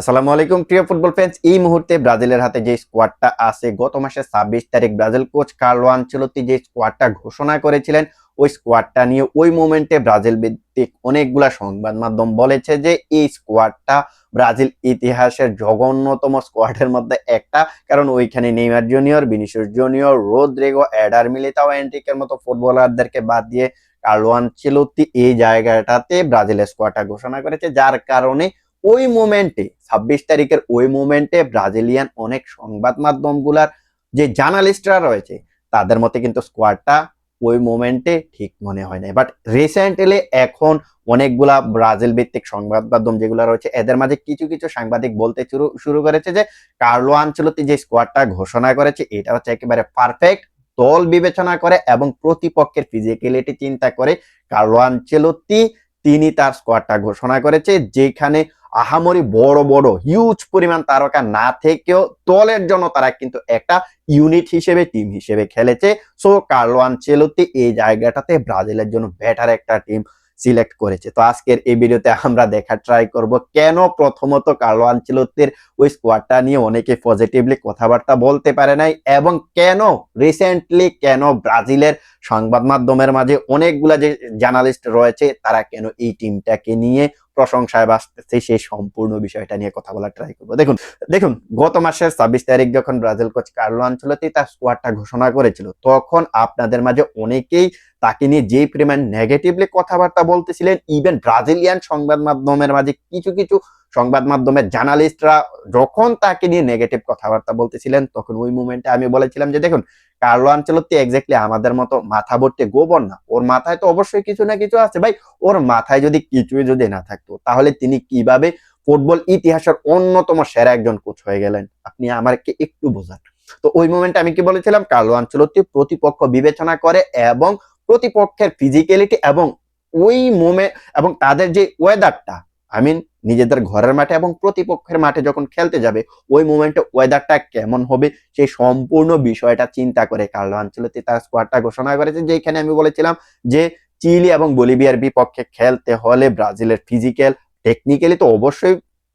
আসসালামু আলাইকুম, প্রিয় ফুটবল ফ্যান্স এই মুহূর্তে ব্রাজিলের হাতে যে স্কোয়াডটা আছে, গত মাসের ছাব্বিশ তারিখ ব্রাজিল কোচ কার্লো আনচেলত্তি যে স্কোয়াডটা ঘোষণা করেছিলেন, ওই স্কোয়াডটা নিয়ে ওই মোমেন্টে ব্রাজিল ভিত্তিক অনেকগুলা সংবাদ মাধ্যম বলেছে যে এই স্কোয়াডটা ব্রাজিল ইতিহাসের জঘন্যতম স্কোয়াডের মধ্যে একটা। কারণ ওইখানে Neymar junior Vinicius junior, Rodrygo, Eder Militao এন্ট্রিকের মতো ফুটবলারদেরকে বাদ দিয়ে কার্লো আনচেলত্তি এই জায়গাটাতে ব্রাজিলের স্কোয়াডটা ঘোষণা করেছে। যার কারণে ওই মোমেন্টে, ছাব্বিশ তারিখের ওই মোমেন্টে ব্রাজিলিয়ান অনেক সংবাদ মাধ্যমগুলার যে জার্নালিস্টরা রয়েছে, তাদের মতে কিন্তু স্কোয়াডটা ওই মোমেন্টে ঠিক মনে হয় না বাট রিসেন্টলি এখন অনেকগুলা ব্রাজিল ভিত্তিক সংবাদ মাধ্যম যেগুলো রয়েছে, এদের মাঝে কিছু কিছু সাংবাদিক বলতে শুরু শুরু করেছে যে কার্লো আঞ্চলতি যে স্কোয়াডটা ঘোষণা করেছে, এটা হচ্ছে একেবারে পারফেক্ট দল বিবেচনা করে এবং প্রতিপক্ষের ফিজিক্যালিটি চিন্তা করে কার্লো আঞ্চেলত্তি তিনি তার স্কোয়াডটা ঘোষণা করেছে, যেখানে আহামরি বড় বড় হিউজ পরিমাণ তারকা না থেকেও দলের জন্য তারা কিন্তু একটা ইউনিট হিসেবে টিম হিসেবে খেলেছে। সো কার্লো আনচেলত্তি এই জায়গাটাতে ব্রাজিলের জন্য বেটার একটা টিম সিলেক্ট করেছে। তো আজকের এই ভিডিওতে আমরা দেখা ট্রাই করব কেন প্রথমত কার্লো আনচেলত্তির ওই স্কোয়াডটা নিয়ে অনেকে পজিটিভলি কথাবার্তা বলতে পারে নাই এবং কেন রিসেন্টলি কেন ব্রাজিলের সংবাদ মাধ্যমের মাঝে অনেকগুলা যে জার্নালিস্ট রয়েছে তারা কেন এই টিমটাকে নিয়ে প্রশংসায় বাঁচতেছে, সেই সম্পূর্ণ বিষয়টা নিয়ে কথা বলার ট্রাই করব। দেখুন দেখুন, গত মাসের ছাব্বিশ তারিখ যখন ব্রাজিল কোচ কার্লো আঞ্চলতি তার স্কোয়াডটা ঘোষণা করেছিল, তখন আপনাদের মাঝে অনেকেই তাকে নিয়ে যে পরিমাণ নেগেটিভলি কথাবার্তা বলতেছিলেন ইভেন ব্রাজিলিয়ান সংবাদ মাধ্যমের মাঝে কিছু কিছু সংবাদ মাধ্যমের জার্নালিস্টরা যখন তাকে নিয়ে নেগেটিভ কথাবার্তা বলতেছিলেন, তখন ওই মুমেন্টে আমি বলেছিলাম যে, দেখুন, কার্লো আঞ্চলত্তি এক্স্যাক্টলি আমাদের মতো মাথা ভর্তি গোবর না। ওর মাথায় তো অবশ্যই কিছু না কিছু আছে ভাই। ওর মাথায় যদি কিছুই যদি না থাকতো, তাহলে তিনি কীভাবে ফুটবল ইতিহাসের অন্যতম সেরা একজন কোচ হয়ে গেলেন? আপনি আমাকে একটু বোঝান। তো ওই মোমেন্টে আমি কি বলেছিলাম? কার্লো আঞ্চলত্তি প্রতিপক্ষ বিবেচনা করে এবং প্রতিপক্ষের ফিজিক্যালিটি এবং ওই মোমে এবং তাদের যে ওয়েদারটা আই মিন নিজেদের ঘরের মাঠে এবং প্রতিপক্ষের মাঠে যখন খেলতে যাবে, ওই মোমেন্টে ওয়েদারটা কেমন হবে, সেই সম্পূর্ণ বিষয়টা চিন্তা করে কার্লো আঞ্চলতি তার স্কোয়াডটা ঘোষণা করেছে যেখানে আমি বলেছিলাম যে চিলি এবং বলিভিয়ার বিপক্ষে খেলতে হলে ব্রাজিলের ফিজিক্যাল টেকনিক্যালি তো অবশ্যই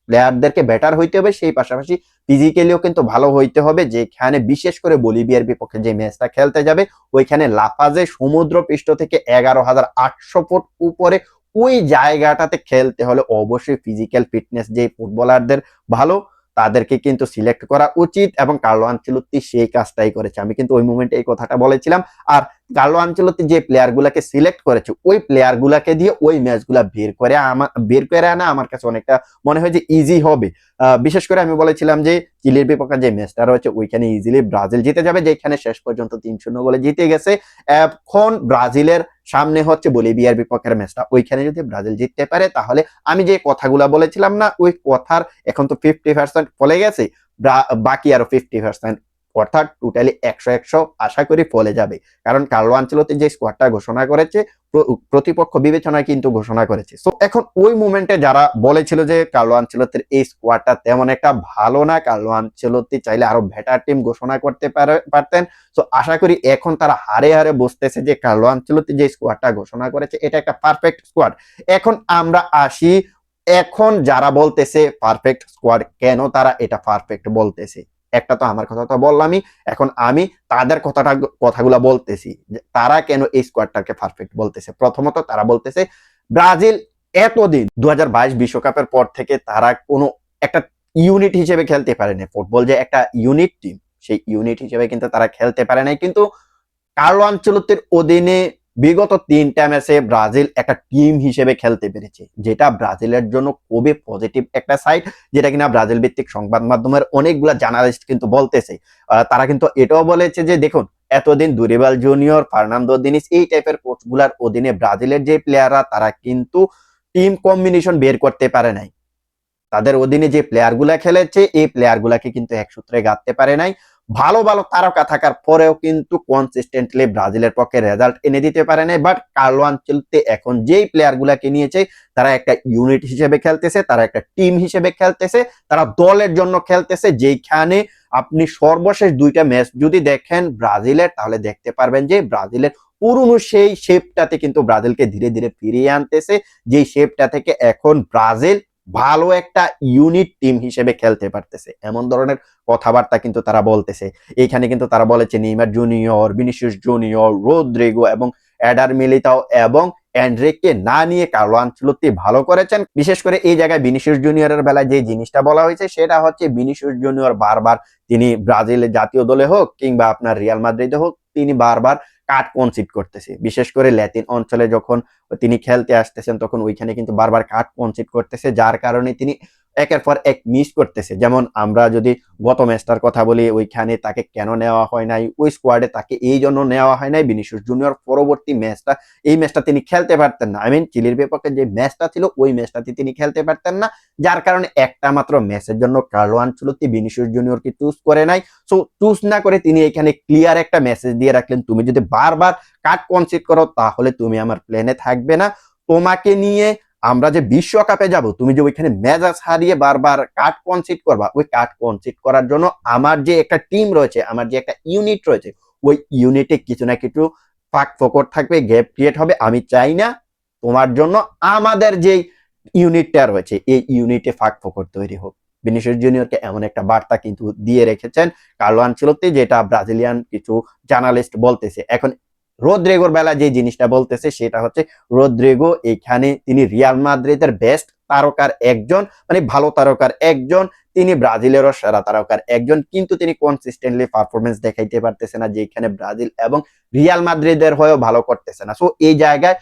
প্লেয়ারদেরকে বেটার হইতে হবে, সেই পাশাপাশি ফিজিক্যালিও কিন্তু ভালো হইতে হবে। যেখানে বিশেষ করে বলিভিয়ার বিপক্ষে যে ম্যাচটা খেলতে যাবে, ওইখানে লাফাজে সমুদ্র পৃষ্ঠ থেকে এগারো হাজার আটশো ফুট উপরে ওই জায়গাটাতে খেলতে হলে অবশ্যই ফিজিক্যাল ফিটনেস যে ফুটবলারদের ভালো, তাদেরকে কিন্তু সিলেক্ট করা উচিত এবং কার্লো আনচেলত্তি সেই কাজটাই করেছে। আমি কিন্তু ওই মুমেন্টে এই কথাটা বলেছিলাম। আর কার্লো আনচেলত্তি যে প্লেয়ার গুলাকে সিলেক্ট করেছে, ওই প্লেয়ার গুলাকে দিয়ে ওই ম্যাচগুলা বের করে আমার বের করে আনা আমার কাছে অনেকটা মনে হয় যে ইজি হবে। বিশেষ করে আমি বলেছিলাম যে চিলির বিপক্ষে যে ম্যাচটা রয়েছে, ওইখানে ইজিলি ব্রাজিল জিতে যাবে, যেখানে শেষ পর্যন্ত তিন শূন্য বলে জিতে গেছে। এখন ব্রাজিলের সামনে হচ্ছে বলিভিয়ার বিপক্ষের ম্যাচটা ওইখানে যদি ব্রাজিল জিততে পারে, তাহলে আমি যে কথাগুলা বলেছিলাম না, ওই কথার এখন তো ফিফটি পার্সেন্ট ফলে গেছে। বাকি আরও ফিফটি পার্সেন্ট অর্থাৎ টোটালি একশো একশো আশা করি ফলে যাবে। কারণ কার্লো আঞ্চলতে যে স্কোয়াডটা ঘোষণা করেছে প্রতিপক্ষ বিবেচনায় কিন্তু ঘোষণা করেছে। তো এখন ওই মুমেন্টে যারা বলেছিল যে কার্লো আঞ্চলতের এই স্কোয়াডটা তেমন একটা ভালো না, কার্লো আঞ্চলতি চাইলে আরও বেটার টিম ঘোষণা করতে পারতেন। তো আশা করি এখন তারা হারে হারে বুঝতেছে যে কার্লো আঞ্চলতি যে স্কোয়াডটা ঘোষণা করেছে, এটা একটা পারফেক্ট স্কোয়াড এখন আমরা আসি, এখন যারা বলতেছে পারফেক্ট স্কোয়াড কেন তারা এটা পারফেক্ট বলতেছে? একটা তো আমার কথা তো বললামই, এখন আমি তাদের কথাটা কথাগুলা বলতেছি তারা কেন এই স্কোয়াডটাকে পারফেক্ট বলতেছে? প্রথমত তারা বলতেছে, ব্রাজিল এতদিন দু বিশ্বকাপের পর থেকে তারা কোনো একটা ইউনিট হিসেবে খেলতে পারেনি ফুটবল যে একটা ইউনিট টিম সেই ইউনিট হিসেবে কিন্তু তারা খেলতে পারে নাই। কিন্তু কার্লো আঞ্চলতের অধীনে বিগত তিনটা ম্যাচে ব্রাজিল একটা টিম হিসেবে খেলতে পেরেছে, যেটা ব্রাজিলের জন্য খুবই পজিটিভ একটা সাইড যেটা কিনা ব্রাজিল ভিত্তিক সংবাদ মাধ্যমের অনেকগুলা জার্নালিস্ট কিন্তু বলতেছে। তারা কিন্তু এটাও বলেছে যে, দেখুন, এতদিন দুরিবাল জুনিয়র ফার্নান্দো দিনিস, এই টাইপের কোচগুলার অধীনে ব্রাজিলের যে প্লেয়াররা তারা কিন্তু টিম কম্বিনেশন বের করতে পারে নাই। তাদের অধীনে যে প্লেয়ারগুলা খেলেছে, এই প্লেয়ারগুলাকে কিন্তু এক সূত্রে গাঁথতে পারে নাই। ভালো ভালো তারকা থাকার পরেও কিন্তু কনসিস্টেন্টলি ব্রাজিলের পক্ষে রেজাল্ট এনে দিতে পারে নাই। বাট কার্লো আঞ্চলতে এখন যেই প্লেয়ার গুলাকে নিয়েছে, তারা একটা ইউনিট হিসেবে খেলতেছে, তারা একটা টিম হিসেবে খেলতেছে, তারা দলের জন্য খেলতেছে যেখানে আপনি সর্বশেষ দুইটা ম্যাচ যদি দেখেন ব্রাজিলের, তাহলে দেখতে পারবেন যে ব্রাজিলের পুরনো সেই শেপটাতে কিন্তু ব্রাজিলকে ধীরে ধীরে ফিরিয়ে আনতেছে। যেই শেপটা থেকে এখন ব্রাজিল ভালো একটা ইউনিট টিম হিসেবে খেলতে পারতেছে। এমন ধরনের কথাবার্তা কিন্তু তারা বলতেছে। এইখানে কিন্তু তারা বলেছে Neymar junior, Vinicius junior, Rodrygo এবং অ্যাডার মিলিতাও এবং অ্যান্ড্রেককে না নিয়ে কার্লো আনচেলত্তি ভালো করেছেন। বিশেষ করে এই জায়গায় ভিনিসিয়াস জুনিয়রের বেলায় যে জিনিসটা বলা হয়েছে সেটা হচ্ছে ভিনিসিয়াস জুনিয়র বারবার তিনি ব্রাজিলের জাতীয় দলে হোক কিংবা আপনার রিয়াল মাদ্রিদে হোক, তিনি বারবার কাট কনসিড করতেছে? বিশেষ করে ল্যাটিন অঞ্চলে যখন তিনি খেলতে আসতেছেন, তখন ওইখানে কিন্তু বারবার কাট কনসিড করতেছে, যার কারণে তিনি একের পর এক মিস করতেছে। যেমন আমরা যদি গত ম্যাচটার কথা বলি, ওইখানে তাকে কেন নেওয়া হয় নাই? ওই স্কোয়াডে তাকে এই জন্য নেওয়া হয় নাই? বিনিশুস জুনিয়র পরবর্তী ম্যাচটা এই ম্যাচটা তিনি খেলতে পারতেন না। আই মিন চিলির বিপক্ষে যে ম্যাচটা ছিল, ওই ম্যাচটাতে তিনি খেলতে পারতেন না। যার কারণে একটা মাত্র ম্যাচের জন্য কার্লো আনচলতি বিনিশুস জুনিয়রকে চুজ করে নাই। সো চুজ না করে তিনি এখানে ক্লিয়ার একটা মেসেজ দিয়ে রাখলেন, তুমি যদি বারবার কাট কনসিড করো, তাহলে তুমি আমার প্লেনে থাকবে না। তোমাকে নিয়ে আমরা যে বিশ্বকাপে যাব, তুমি যে ওইখানে মেজাজ হারিয়ে বারবার কাট কনসিড করবা, ওই কাট কনসিড করার জন্য আমার যে একটা টিম রয়েছে, আমার যে একটা ইউনিট রয়েছে, ওই ইউনিটে কিছু না কিছু ফাঁক ফোকর থাকবে গ্যাপ ক্রিয়েট হবে। আমি চাই না তোমার জন্য আমাদের যে ইউনিটটা রয়েছে, এই ইউনিটে ফাঁক ফোকর তৈরি হোক। ভিনিসিয়াস জুনিয়রকে এমন একটা বার্তা কিন্তু দিয়ে রেখেছেন। কার্লো আনচেলত্তি যেটা ব্রাজিলিয়ান কিছু জার্নালিস্ট বলতেছে, এখন রোদ্রেগোর বেলা যে জিনিসটা বলতেছে সেটা হচ্ছে রোদ্রেগো এখানে তিনি রিয়াল মাদ্রিদের বেস্ট তারকার একজন মানে ভালো তারকার একজন, তিনি ব্রাজিলেরও সেরা তারকার একজন, কিন্তু তিনি কনসিস্টেন্টলি পারফরমেন্স দেখাইতে পারতেছে না যেখানে ব্রাজিল এবং রিয়াল মাদ্রিদের হয়েও ভালো করতেছে না। সো এই জায়গায়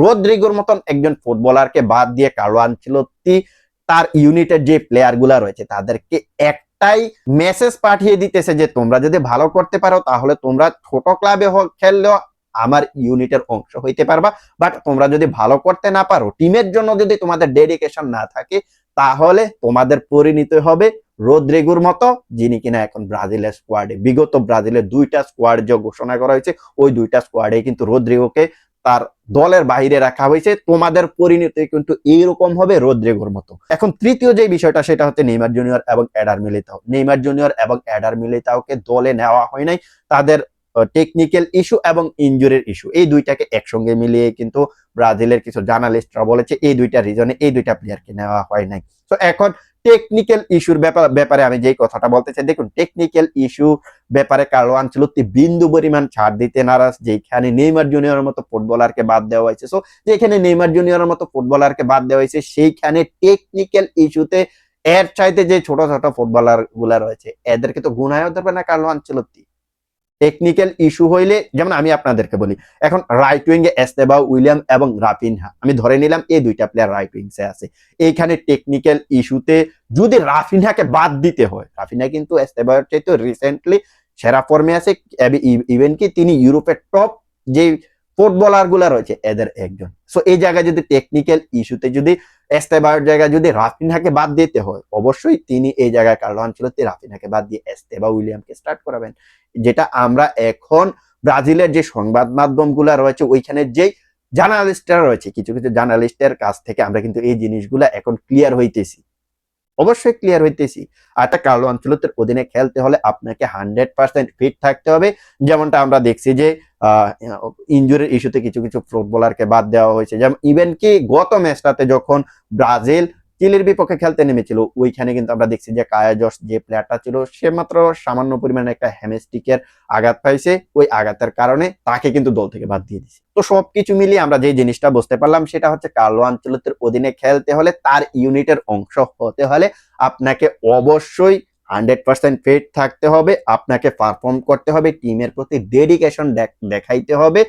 রোদ্রিগোর মতন একজন ফুটবলারকে বাদ দিয়ে কার্লো আনচেলত্তি, তার ইউনিটের যে প্লেয়ারগুলা রয়েছে, তাদেরকে একটাই মেসেজ পাঠিয়ে দিতেছে যে, তোমরা যদি ভালো করতে পারো, তাহলে তোমরা ছোট ক্লাবে খেললেও আমার ইউনিটের অংশ হইতে পারবা। বাট তোমরা যদি ভালো করতে না পারো টিমের জন্য যদি তোমাদের ডেডিকেশন না থাকে, তাহলে তোমাদের পরিণত হবে রোদ্রেগুর মতো, যিনি কিনা এখন ব্রাজিলের স্কোয়াডে বিগত ব্রাজিলের দুইটা স্কোয়াড যে ঘোষণা করা হয়েছে। ওই দুইটা স্কোয়াডে কিন্তু রোদ্রিগোকে তার দলের বাইরে রাখা হয়েছে, তোমাদের পরিণতি কিন্তু এইরকম হবে রোদ্রেগোর মতো। এখন তৃতীয় যে বিষয়টা, সেটা হচ্ছে নেইমার জুনিয়র এবং অ্যাডার মিলিতাও। নেইমার জুনিয়র এবং অ্যাডার মিলিতাওকে দলে নেওয়া হয় নাই। তাদের টেকনিক্যাল ইস্যু এবং ইঞ্জুরির ইস্যু এই দুইটাকে একসঙ্গে মিলিয়ে কিন্তু ব্রাজিলের কিছু জার্নালিস্টরা বলেছে, এই দুইটা রিজনে এই দুইটা প্লেয়ারকে নেওয়া হয় নাই। তো এখন টেকনিক্যাল ইস্যুর ব্যাপারে আমি যেই কথাটা বলতে চাই, দেখুন টেকনিক্যাল ইস্যু ব্যাপারে কার্লো আনচেলত্তি বিন্দু পরিমাণ ছাড় দিতে নারাজ যেখানে নেইমার জুনিয়রের মতো ফুটবলারকে বাদ দেওয়া হয়েছে। সো যেখানে নেইমার জুনিয়রের মতো ফুটবলারকে বাদ দেওয়া হয়েছে, সেইখানে টেকনিক্যাল ইস্যুতে এর চাইতে যে ছোট ছোট ফুটবলারগুলা রয়েছে, এদেরকে তো গুণায়ও ধরবে না কার্লো আনচেলত্তি টেকনিক্যাল ইস্যু হইলে, যেমন আমি আপনাদেরকে বলি, এখন রাইট উইং এ এস্তেবা উইলিয়াম এবং রাফিনহা আমি ধরে নিলাম এই দুইটা প্লেয়ার রাইট উইংসে আছে। এইখানে টেকনিক্যাল ইস্যুতে যদি রাফিনহাকে বাদ দিতে হয় রাফিনহা কিন্তু এস্তেবার চাইতে রিসেন্টলি সেরা ফর্মে আছে। ইভেন কি তিনি ইউরোপের টপ যে ফুটবলারগুলা রয়েছে, এদের একজন। সো এই জায়গায় যদি টেকনিক্যাল ইস্যুতে যদি এস্তেবার জায়গায় যদি রাফিনহাকে বাদ দিতে হয়, অবশ্যই তিনি এই জায়গায় কার্লো আঞ্চলতে রাফিনহাকে বাদ দিয়ে এস্তেবা উইলিয়ামকে স্টার্ট করাবেন। যেটা আমরা এখন ব্রাজিলের যে সংবাদ মাধ্যমগুলা রয়েছে, ওইখানে যেই জার্নালিস্টরা রয়েছে, কিছু কিছু জার্নালিস্টের কাছ থেকে আমরা কিন্তু এই জিনিসগুলা এখন ক্লিয়ার হইতেছি। অবশ্যই ক্লিয়ার হইতেছি। আর একটা কার্লো আঞ্চলতের অধীনে খেলতে হলে আপনাকে হান্ড্রেড পার্সেন্ট ফিট থাকতে হবে। যেমনটা আমরা দেখছি যে ইঞ্জুরির ইস্যুতে কিছু কিছু ফুটবলারকে বাদ দেওয়া হয়েছে। যেমন ইভেন কি, গত ম্যাচটাতে যখন ব্রাজিল চিলির বিপক্ষে খেলতে নেমেছিল, ওইখানে কিন্তু আমরা দেখছি যে কায়াজস যে প্লেয়ারটা ছিল, সে মাত্র সামান্য পরিমাণে একটা হ্যামেস্টিকের আঘাত পাইছে। ওই আঘাতের কারণে তাকে কিন্তু দল থেকে বাদ দিয়ে দিছে। তো সবকিছু মিলিয়ে আমরা যে জিনিসটা বুঝতে পারলাম, সেটা হচ্ছে কার্লো আঞ্চলতের অধীনে খেলতে হলে তার ইউনিটের অংশ হতে হলে আপনাকে অবশ্যই হান্ড্রেড পার্সেন্ট ফিট থাকতে হবে, আপনাকে পারফর্ম করতে হবে, টিমের প্রতি ডেডিকেশন দেখাইতে হবে,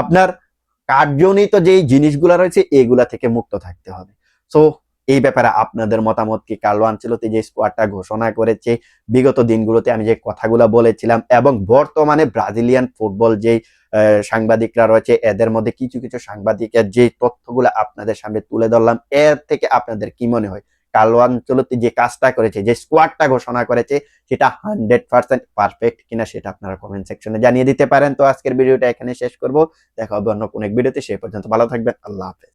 আপনার কার্যজনিত যেই জিনিসগুলো রয়েছে, এগুলা থেকে মুক্ত থাকতে হবে। সো এই ব্যাপারে আপনাদের মতামত কি? কার্লো আনচেলতি যে স্কোয়াডটা ঘোষণা করেছে, বিগত দিনগুলোতে আমি যে কথাগুলো বলেছিলাম এবং বর্তমানে ব্রাজিলিয়ান ফুটবল যেই সাংবাদিকরা রয়েছে, এদের মধ্যে কিছু কিছু সাংবাদিকের যে তথ্যগুলো আপনাদের সামনে তুলে ধরলাম, এর থেকে আপনাদের কি মনে হয়? কালো চলতি যে কাজটা করেছে, যে স্কোয়াডটা ঘোষণা করেছে, সেটা হান্ড্রেড পার্সেন্ট পারফেক্ট কিনা সেটা আপনারা কমেন্ট সেকশনে জানিয়ে দিতে পারেন। তো আজকের ভিডিওটা এখানে শেষ করব। দেখা হবে অন্য কোনো এক ভিডিওতে, সে পর্যন্ত ভালো থাকবেন। আল্লাহ হাফেজ।